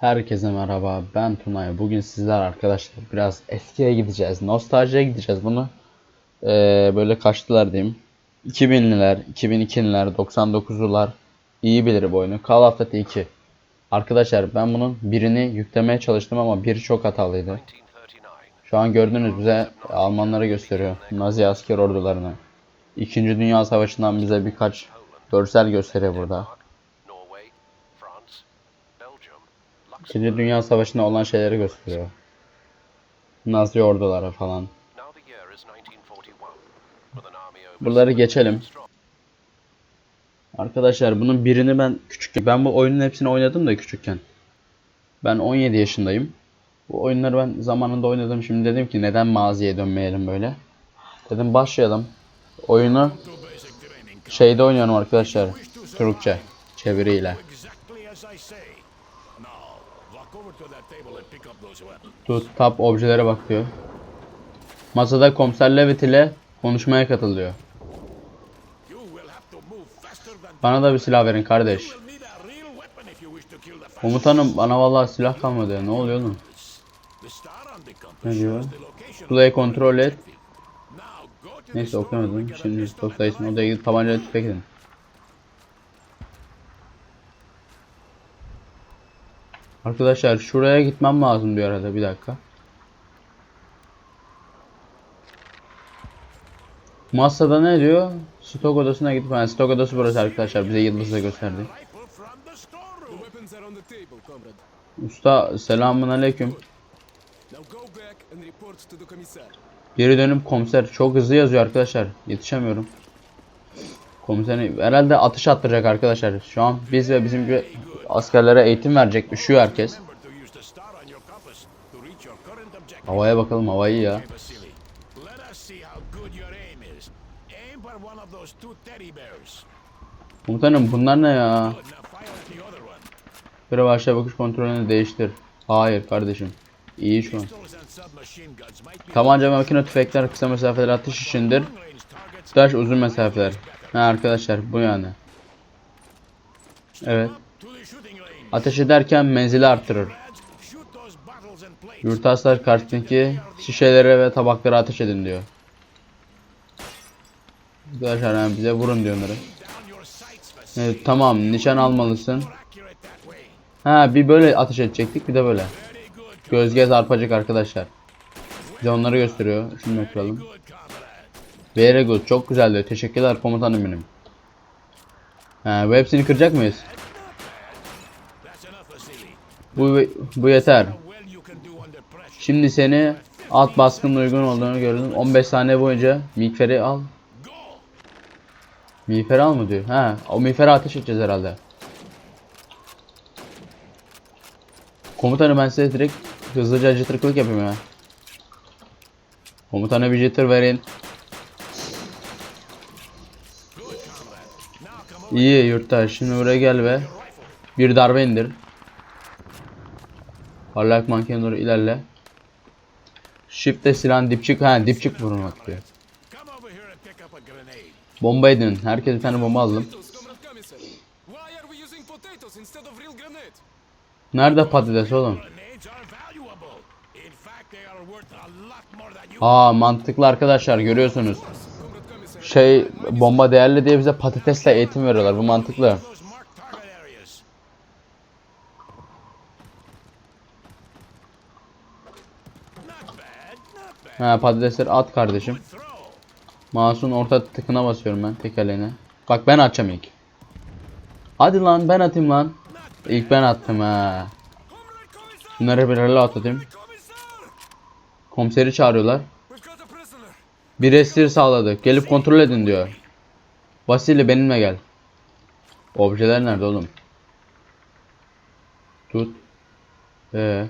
Herkese merhaba ben Tunay. Bugün sizler arkadaşlar biraz eskiye gideceğiz. Nostaljiye gideceğiz bunu. Ee, böyle kaçtılar diyeyim. 2000'liler, 2002'liler, 99'lular iyi bilir bu oyunu. Call of Duty 2. Arkadaşlar ben bunun birini yüklemeye çalıştım ama biri çok hatalıydı. Şu an gördüğünüz bize Almanları gösteriyor. Nazi asker ordularını. İkinci Dünya Savaşı'ndan bize birkaç görsel gösteriyor burada. İkinci Dünya Savaşı'nda olan şeyleri gösteriyor. Nazi orduları falan. Now the year is 1941. With an army over Buraları geçelim. Arkadaşlar bunun birini ben küçükken ben bu oyunun hepsini oynadım da küçükken. Ben 17 yaşındayım. Bu oyunları ben zamanında oynadım. Şimdi dedim ki neden maziye dönmeyelim böyle. Dedim başlayalım. Oyunu şeyde oynuyorum arkadaşlar. Türkçe çeviriyle. Tut tab objelere bak diyor. Masada komiser Levitt ile konuşmaya katılıyor. Bana da bir silah verin kardeş. Komutanım bana vallahi silah kalmadı ya. Ne oluyor oğlum? Ne diyor? Pusulayı kontrol et. Neyse okuyamadım. Şimdi rifle. odaya gidip tabancayla tüfek edin. Arkadaşlar şuraya gitmem lazım bir arada bir dakika. Masada ne diyor? Stok odasına gidip yani stok odası burası arkadaşlar bize yıldızla gösterdi. Usta selamun aleyküm. Geri dönüp komiser çok hızlı yazıyor arkadaşlar. Yetişemiyorum. Komiserin herhalde atış attıracak arkadaşlar. Şu an biz ve bizim askerlere eğitim verecek. Üşüyor herkes. Havaya bakalım havayı ya. Komutanım bunlar ne ya? Bir başla bakış kontrolünü değiştir. Hayır kardeşim. İyi şu an. Tabanca ve makine tüfekler kısa mesafeleri atış içindir. Tutaş uzun mesafeler. Ha arkadaşlar bu yani. Evet. Ateş ederken menzili plates. Yurttaşlar karşısındaki şişelere ve tabaklara ateş edin diyor. Arkadaşlar yani bize vurun diyor onları. Evet, tamam nişan almalısın. Ha bir böyle ateş edecektik bir de böyle. Good. Gözgez arpacık arkadaşlar. Bize onları gösteriyor. Şunu yapalım. Very good. Çok güzel diyor. Teşekkürler komutanım benim. Ha, bu hepsini kıracak mıyız? Bu, bu yeter. Şimdi seni alt baskının uygun olduğunu gördüm. 15 saniye boyunca miğferi al. Miğferi al mı diyor. Ha, o miğferi ateş edeceğiz herhalde. Komutanım ben size direkt hızlıca jitterkılık yapayım ya. Komutana bir jitter verin. İyi yurttaş. Şimdi buraya gel ve bir darbe indir. Parlak manken doğru ilerle. Shift'te silahın dipçik ha dipçik vurmak diyor. Bomba edin. Herkes bir tane bomba aldım. Nerede patates oğlum? Aa mantıklı arkadaşlar görüyorsunuz. Şey bomba değerli diye bize patatesle eğitim veriyorlar. Bu mantıklı. Ha patatesleri at kardeşim. Mouse'un orta tıkına basıyorum ben tekerleğine. Bak ben atacağım ilk. Hadi lan ben atayım lan. İlk ben attım ha. Bunları bir reload atayım. Komiseri çağırıyorlar. Bir esir sağladık. Gelip kontrol edin diyor. Vasili benimle gel. Objeler nerede oğlum? Tut. Ee.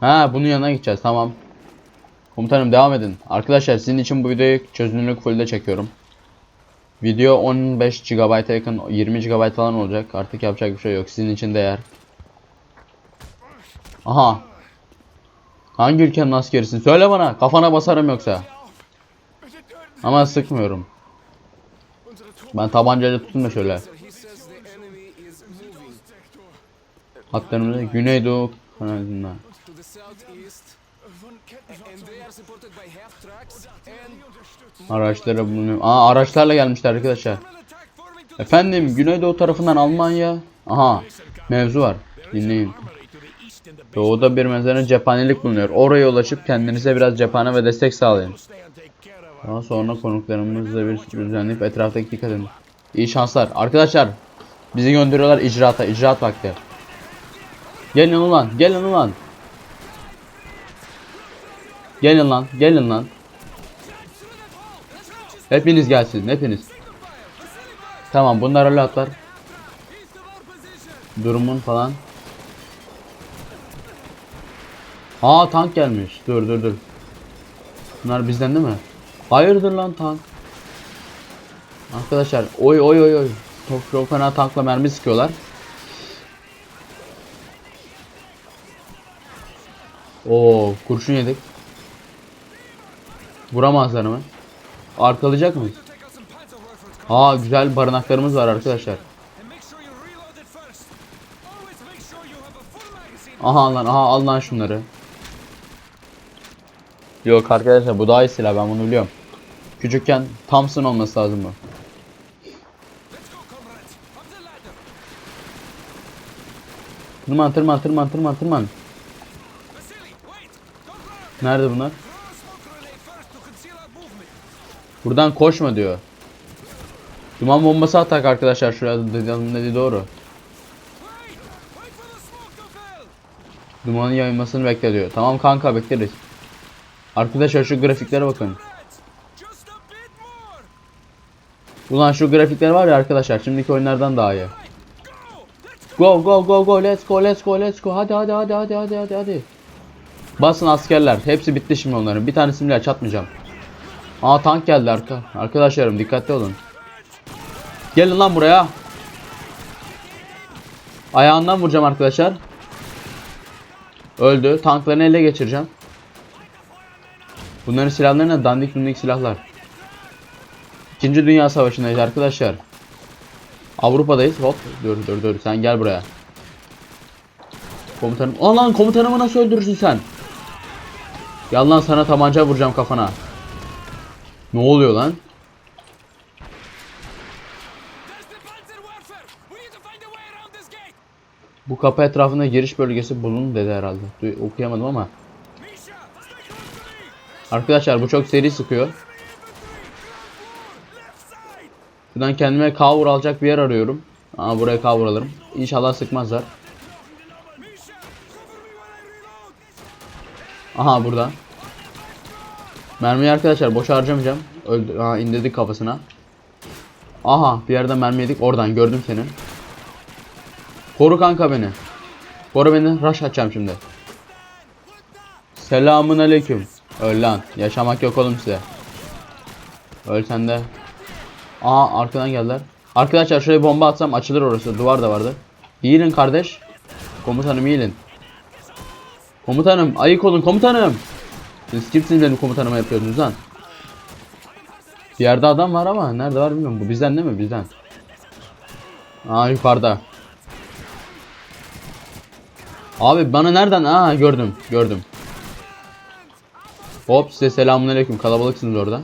Ha bunun yanına gideceğiz tamam. Komutanım devam edin. Arkadaşlar sizin için bu videoyu çözünürlük full'de çekiyorum. Video 15 GB'a yakın 20 GB falan olacak. Artık yapacak bir şey yok. Sizin için değer. Aha. Hangi ülkenin askerisin? Söyle bana. Kafana basarım yoksa. Ama sıkmıyorum. Ben tabancayla tutun da şöyle. Hatlarımızda Güneydoğu kanalından. Araçlara bulunuyor. Aa araçlarla gelmişler arkadaşlar. Efendim Güneydoğu tarafından Almanya. Aha mevzu var. Dinleyin. Doğuda bir mezarın cephanelik bulunuyor. Oraya ulaşıp kendinize biraz cephane ve destek sağlayın. Daha sonra konuklarımızla bir düzenleyip etraftaki dikkat edin. İyi şanslar. Arkadaşlar bizi gönderiyorlar icraata. İcraat vakti. Gelin ulan. Gelin ulan. Gelin lan. Gelin lan. Hepiniz gelsin. Hepiniz. Tamam bunlar öyle atlar. Durumun falan. Aa tank gelmiş. Dur dur dur. Bunlar bizden değil mi? Hayırdır lan tank? Arkadaşlar oy oy oy oy. Çok çok fena tankla mermi sıkıyorlar. Oo kurşun yedik. Vuramazlar mı? Arkalayacak mıyız? Aa güzel barınaklarımız var arkadaşlar. Aha lan aha al lan şunları. Yok arkadaşlar bu daha iyi silah ben bunu biliyorum. Küçükken Thompson olması lazım bu. Tırman tırman tırman tırman tırman. Nerede bunlar? Buradan koşma diyor. Duman bombası atak arkadaşlar dediğim dediği doğru. Dumanın yayılmasını bekle diyor. Tamam kanka bekleriz. Arkadaşlar şu grafiklere bakın. Ulan şu grafikler var ya arkadaşlar şimdiki oyunlardan daha iyi. Go go go go let's go let's go let's go hadi hadi hadi hadi hadi hadi hadi. Basın askerler hepsi bitti şimdi onların bir tanesini bile çatmayacağım. Aa tank geldi arka. Arkadaşlarım dikkatli olun. Gelin lan buraya. Ayağından vuracağım arkadaşlar. Öldü. Tanklarını ele geçireceğim. Bunların silahları ne? Dandik dundik silahlar. İkinci Dünya Savaşı'ndayız arkadaşlar. Avrupa'dayız. Hop. Dur dur dur. Sen gel buraya. Komutanım. Aa lan komutanımı nasıl öldürürsün sen? Gel lan sana tabanca vuracağım kafana. Ne oluyor lan? Bu kapı etrafında giriş bölgesi bulun dedi herhalde. Du- okuyamadım ama. Arkadaşlar bu çok seri sıkıyor. Şuradan kendime cover alacak bir yer arıyorum. Aa buraya cover alırım. İnşallah sıkmazlar. Aha burada. Mermiyi arkadaşlar boş harcamayacağım. Öldü. Aha indirdik kafasına. Aha bir yerden mermi yedik. Oradan gördüm seni. Koru kanka beni. Koru beni. Rush atacağım şimdi. Selamun aleyküm. Öl lan. Yaşamak yok oğlum size. Öl sen de. Aha arkadan geldiler. Arkadaşlar şuraya bomba atsam açılır orası. Duvar da vardı. İyilin kardeş. Komutanım iyilin. Komutanım ayık olun komutanım. Siz kimsiniz benim komutanıma yapıyorsunuz lan? Bir yerde adam var ama nerede var bilmiyorum. Bu bizden değil mi? Bizden. Aa yukarıda. Abi bana nereden? Aa gördüm. Gördüm. Hop size selamünaleyküm. Kalabalıksınız orada.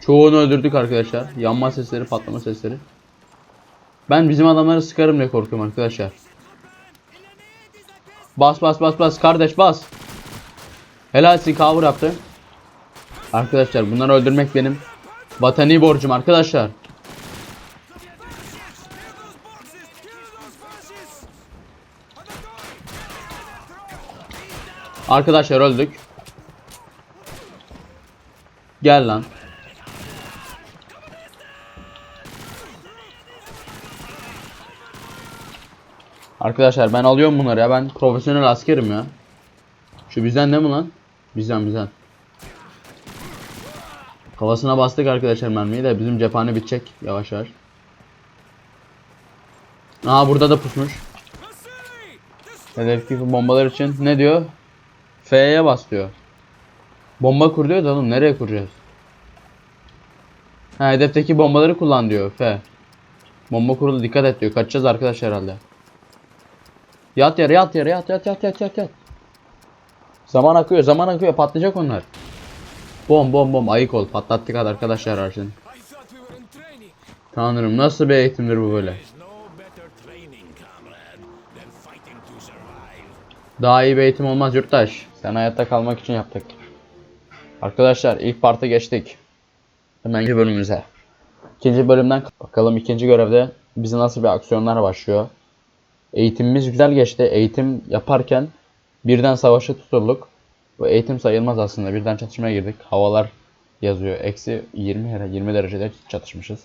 Çoğunu öldürdük arkadaşlar. Yanma sesleri, patlama sesleri. Ben bizim adamları sıkarım diye korkuyorum arkadaşlar. Bas bas bas bas kardeş bas. Helalsin cover yaptı. Arkadaşlar bunları öldürmek benim vatani borcum arkadaşlar. Arkadaşlar öldük. Gel lan. Arkadaşlar ben alıyorum bunları ya. Ben profesyonel askerim ya. Şu bizden ne mi lan? Bizden bizden. Kafasına bastık arkadaşlar mermiyi de bizim cephane bitecek yavaş yavaş. Aa burada da pusmuş. Hedefteki bombalar için ne diyor? F'ye bas diyor. Bomba kur diyor da oğlum nereye kuracağız? Ha hedefteki bombaları kullan diyor F. Bomba kurulu dikkat et diyor. Kaçacağız arkadaşlar herhalde. Yat yere yat yere yat yat yat yat yat yat. Zaman akıyor zaman akıyor patlayacak onlar. Bom bom bom ayık ol patlattık hadi arkadaşlar training. Tanrım nasıl bir eğitimdir bu böyle. Daha iyi bir eğitim olmaz yurttaş. Sen hayatta kalmak için yaptık. Arkadaşlar ilk parta geçtik. Hemen ikinci bölümümüze. İkinci bölümden bakalım ikinci görevde bize nasıl bir aksiyonlar başlıyor. Eğitimimiz güzel geçti. Eğitim yaparken birden savaşa tutulduk. Bu eğitim sayılmaz aslında. Birden çatışmaya girdik. Havalar yazıyor. Eksi 20 herhalde 20 derecede çatışmışız.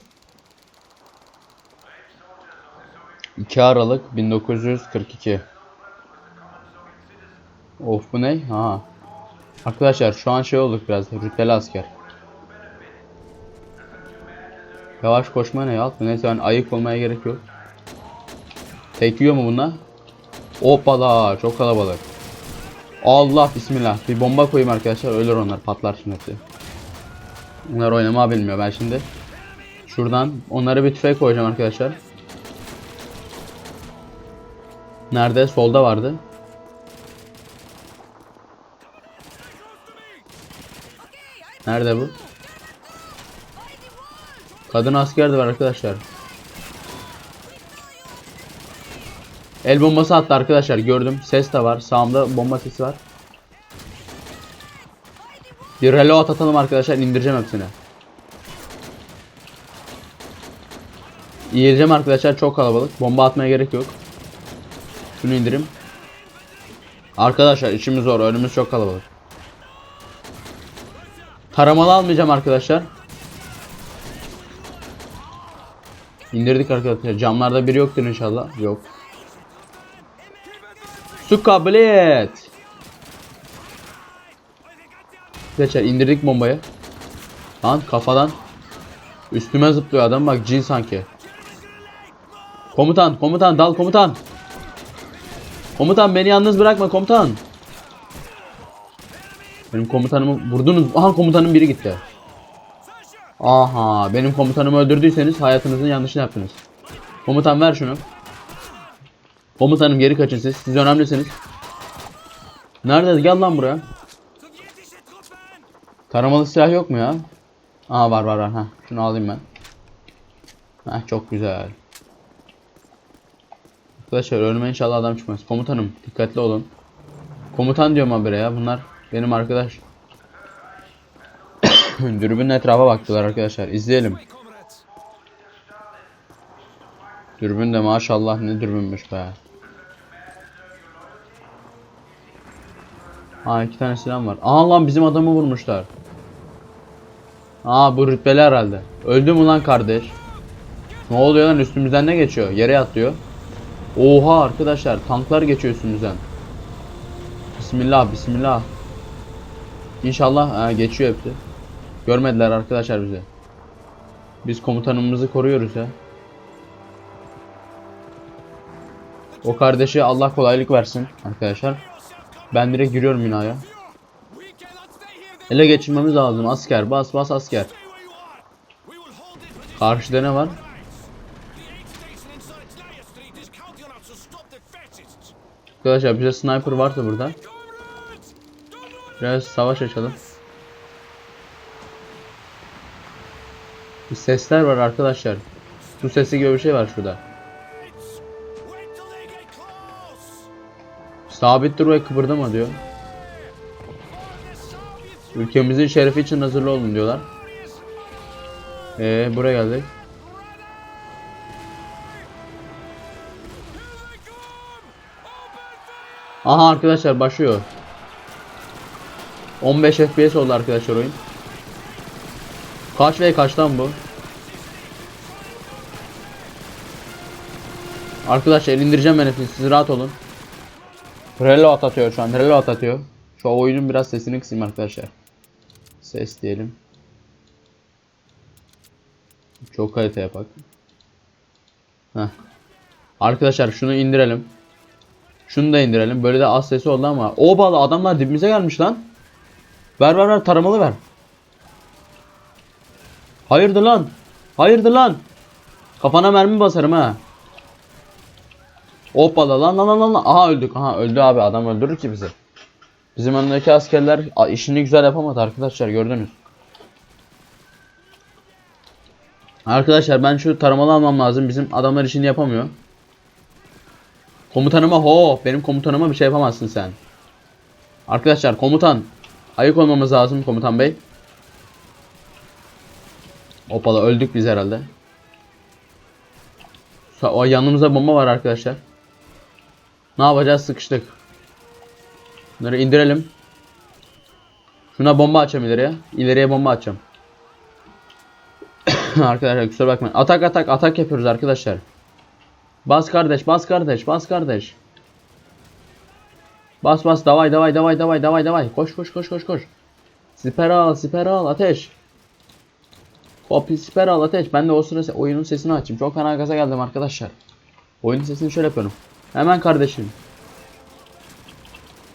2 Aralık 1942. Of bu ne? Ha. Arkadaşlar şu an şey olduk biraz rütbeli asker. Yavaş koşma ne ya? Neyse ben ayık olmaya gerek yok. Tek yiyor mu bunlar? Hoppala çok kalabalık. Allah bismillah. Bir bomba koyayım arkadaşlar ölür onlar patlar şimdi hepsi. Onlar oynama bilmiyor ben şimdi. Şuradan onlara bir tüfek koyacağım arkadaşlar. Nerede? Solda vardı. Nerede bu? Kadın asker de var arkadaşlar. El bombası attı arkadaşlar gördüm. Ses de var. Sağımda bomba sesi var. Bir reload atalım arkadaşlar. indireceğim hepsini. İyileceğim arkadaşlar. Çok kalabalık. Bomba atmaya gerek yok. Şunu indirim. Arkadaşlar işimiz zor. Önümüz çok kalabalık. Taramalı almayacağım arkadaşlar. İndirdik arkadaşlar. Camlarda biri yoktur inşallah. Yok. Su kabiliyet. Geçer indirdik bombayı. Lan kafadan. Üstüme zıplıyor adam bak cin sanki. Komutan komutan dal komutan. Komutan beni yalnız bırakma komutan. Benim komutanımı vurdunuz. Aha komutanın biri gitti. Aha benim komutanımı öldürdüyseniz hayatınızın yanlışını yaptınız. Komutan ver şunu. Komutanım geri kaçın siz. Siz önemlisiniz. Nerede? Gel lan buraya. Taramalı silah yok mu ya? Aa var var var. Heh, şunu alayım ben. Heh, çok güzel. Arkadaşlar önüme inşallah adam çıkmaz. Komutanım dikkatli olun. Komutan diyorum habire ya bunlar benim arkadaş. Dürbünün etrafa baktılar arkadaşlar. İzleyelim. Dürbün de maşallah ne dürbünmüş be. Aa iki tane silah var. Aa lan bizim adamı vurmuşlar. Aa bu rütbeli herhalde. Öldü mü lan kardeş? Ne oluyor lan üstümüzden ne geçiyor? Yere atlıyor. Oha arkadaşlar tanklar geçiyor üstümüzden. Bismillah bismillah. İnşallah ha, geçiyor hepsi. Görmediler arkadaşlar bizi. Biz komutanımızı koruyoruz ya. O kardeşe Allah kolaylık versin arkadaşlar. Ben direkt giriyorum binaya. Ele geçirmemiz lazım asker. Bas bas asker. Karşıda ne var? Arkadaşlar bize sniper varsa burada. Biraz savaş açalım. Bir sesler var arkadaşlar. Su sesi gibi bir şey var şurada. Sabit dur ve kıpırdama diyor. Ülkemizin şerefi için hazırlı olun diyorlar. Ee buraya geldik. Aha arkadaşlar başlıyor. 15 FPS oldu arkadaşlar oyun. Kaç ve kaçtan bu? Arkadaşlar indireceğim ben hepsini siz rahat olun. Reload atıyor şu an reload atıyor. Şu oyunun biraz sesini kısayım arkadaşlar. Ses diyelim. Çok kalite yapak. Heh. Arkadaşlar şunu indirelim. Şunu da indirelim. Böyle de az sesi oldu ama. O bağlı adamlar dibimize gelmiş lan. Ver ver ver taramalı ver. Hayırdır lan? Hayırdır lan? Kafana mermi basarım ha. Hoppala lan lan lan lan. Aha öldük. Aha öldü abi adam öldürür ki bizi. Bizim önündeki askerler işini güzel yapamadı arkadaşlar gördünüz. Arkadaşlar ben şu taramalı almam lazım. Bizim adamlar işini yapamıyor. Komutanıma ho benim komutanıma bir şey yapamazsın sen. Arkadaşlar komutan ayık olmamız lazım komutan bey. Opala öldük biz herhalde. O yanımızda bomba var arkadaşlar. Ne yapacağız? Sıkıştık. Bunları indirelim. Şuna bomba açacağım ileriye. İleriye bomba açacağım. arkadaşlar kusura bakmayın. Atak atak atak yapıyoruz arkadaşlar. Bas kardeş, bas kardeş, bas kardeş. Bas bas davay davay davay davay davay davay. Koş koş koş koş koş. Siper al, siper al, ateş. Hop siper al, ateş. Ben de o sırada oyunun sesini açayım. Çok fena gaza geldim arkadaşlar. Oyunun sesini şöyle yapıyorum. Hemen kardeşim.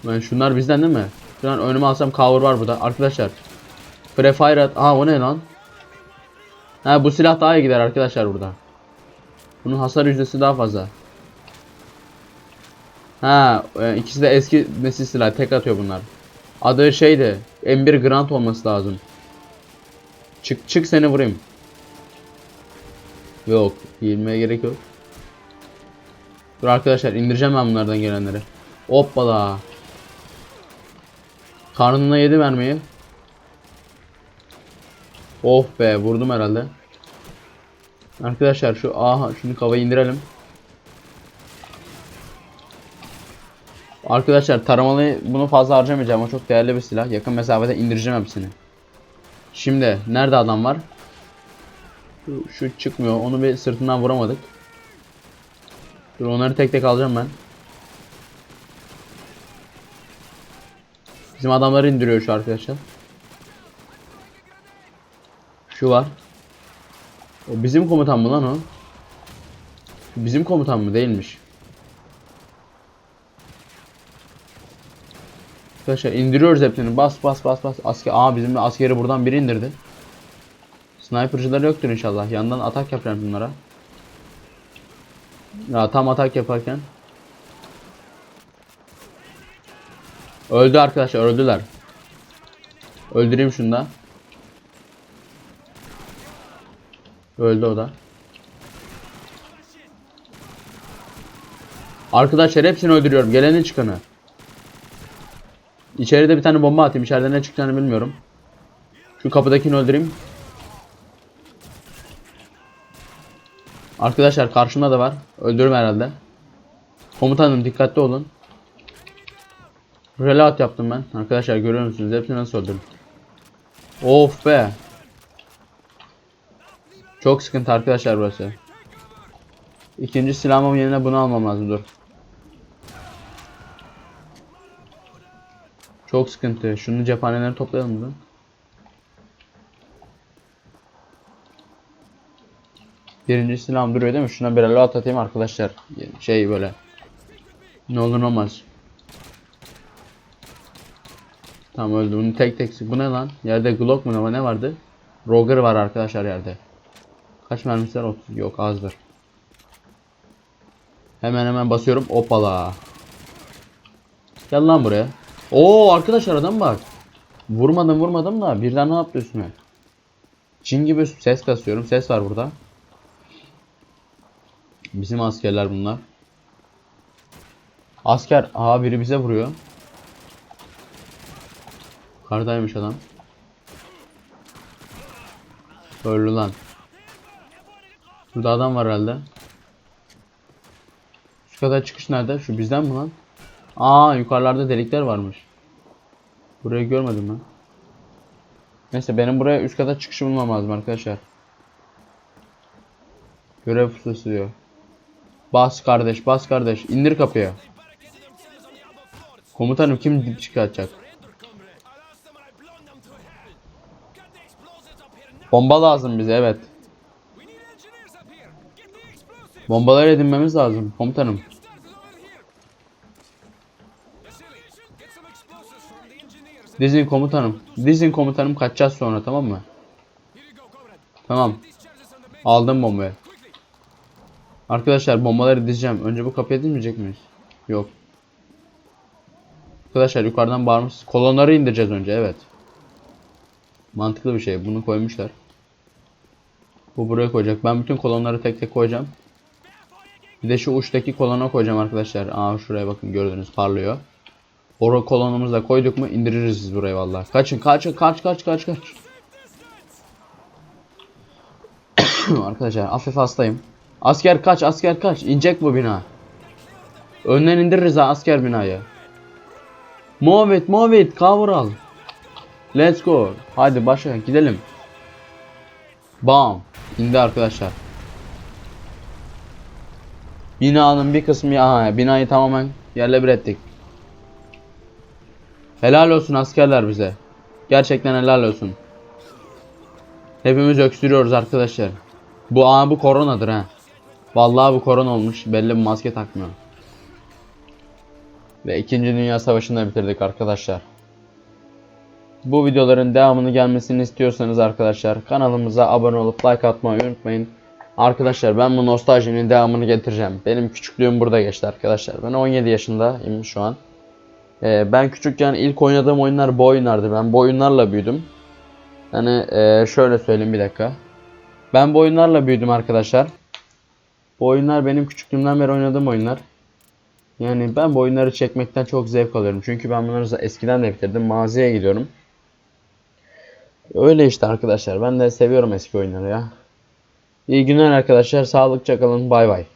Ben şunlar bizden değil mi? Şu an önüme alsam cover var burada. Arkadaşlar. Prefire at. Aa o ne lan? Ha bu silah daha iyi gider arkadaşlar burada. Bunun hasar yüzdesi daha fazla. Ha e, ikisi de eski nesil silah. Tek atıyor bunlar. Adı şeydi. M1 Grant olması lazım. Çık çık seni vurayım. Yok. Yenmeye gerek yok. Dur arkadaşlar indireceğim ben bunlardan gelenleri. Hoppala. Karnına yedi mermiyi. Oh be vurdum herhalde. Arkadaşlar şu aha şunu kafayı indirelim. Arkadaşlar taramalı bunu fazla harcamayacağım. O çok değerli bir silah. Yakın mesafede indireceğim hepsini. Şimdi nerede adam var? Şu, şu çıkmıyor. Onu bir sırtından vuramadık. Dur onları tek tek alacağım ben. Bizim adamları indiriyor şu arkadaşlar. Şu var. O bizim komutan mı lan o? Bizim komutan mı? Değilmiş. Arkadaşlar indiriyoruz hepsini. Bas bas bas bas. Asker, aa bizim askeri buradan biri indirdi. Sniper'cılar yoktur inşallah. Yandan atak yapacağım bunlara. Ya tam atak yaparken. Öldü arkadaşlar öldüler. Öldüreyim şunu da. Öldü o da. Arkadaşlar hepsini öldürüyorum. Gelenin çıkanı. İçeride bir tane bomba atayım. İçeride ne çıkacağını bilmiyorum. Şu kapıdakini öldüreyim. Arkadaşlar karşımda da var. Öldürürüm herhalde. Komutanım dikkatli olun. Reload yaptım ben. Arkadaşlar görüyor musunuz? Hepsini nasıl öldürdüm. Of be. Çok sıkıntı arkadaşlar burası. İkinci silahımın yerine bunu almam lazım dur. Çok sıkıntı. Şunun cephaneleri toplayalım mı? Birinci silahım duruyor değil mi? Şuna bir reload atayım arkadaşlar. Şey böyle. Ne olur ne olmaz. Tamam öldü. Bunu tek tek. Bu ne lan? Yerde Glock mu ne ne vardı? Roger var arkadaşlar yerde. Kaç mermisi var? 30. Yok azdır. Hemen hemen basıyorum. Opala. Gel lan buraya. Oo arkadaşlar adam bak. Vurmadım vurmadım da birden ne yaptı üstüme. Çin gibi ses kasıyorum. Ses var burada. Bizim askerler bunlar. Asker. Aha biri bize vuruyor. Kardaymış adam. Öldü lan. Burada adam var herhalde. Şu kadar çıkış nerede? Şu bizden mi lan? Aa yukarılarda delikler varmış. Burayı görmedim ben. Neyse benim buraya üst kata çıkışı bulmam lazım arkadaşlar. Görev pususu diyor. Bas kardeş bas kardeş indir kapıya. Komutanım kim dip çıkartacak? Bomba lazım bize evet. Bombalar edinmemiz lazım komutanım. Dizin komutanım. Dizin komutanım kaçacağız sonra tamam mı? Tamam. Aldım bombayı. Arkadaşlar bombaları dizeceğim. Önce bu kapıya dizmeyecek miyiz? Yok. Arkadaşlar yukarıdan bağırmış. Kolonları indireceğiz önce evet. Mantıklı bir şey. Bunu koymuşlar. Bu buraya koyacak. Ben bütün kolonları tek tek koyacağım. Bir de şu uçtaki kolona koyacağım arkadaşlar. Aa şuraya bakın gördünüz parlıyor. Oro kolonumuzu da koyduk mu indiririz biz burayı vallahi. Kaçın kaçın kaç kaç kaç kaç. arkadaşlar hafif hastayım. Asker kaç asker kaç. İnecek bu bina. Önden indiririz ha asker binayı. Move it move it cover al. Let's go. Hadi başla gidelim. Bam. İndi arkadaşlar. Binanın bir kısmı ya binayı tamamen yerle bir ettik. Helal olsun askerler bize. Gerçekten helal olsun. Hepimiz öksürüyoruz arkadaşlar. Bu aa bu koronadır ha. Vallahi bu korona olmuş. Belli bir maske takmıyor. Ve 2. Dünya Savaşı'nı da bitirdik arkadaşlar. Bu videoların devamını gelmesini istiyorsanız arkadaşlar kanalımıza abone olup like atmayı unutmayın. Arkadaşlar ben bu nostaljinin devamını getireceğim. Benim küçüklüğüm burada geçti arkadaşlar. Ben 17 yaşındayım şu an. Ee, ben küçükken ilk oynadığım oyunlar bu oyunlardı. Ben bu oyunlarla büyüdüm. Hani ee, şöyle söyleyeyim bir dakika. Ben bu oyunlarla büyüdüm arkadaşlar. Bu oyunlar benim küçüklüğümden beri oynadığım oyunlar. Yani ben bu oyunları çekmekten çok zevk alıyorum. Çünkü ben bunları eskiden de bitirdim. Maziye gidiyorum. Öyle işte arkadaşlar. Ben de seviyorum eski oyunları ya. İyi günler arkadaşlar. Sağlıkça kalın. Bay bay.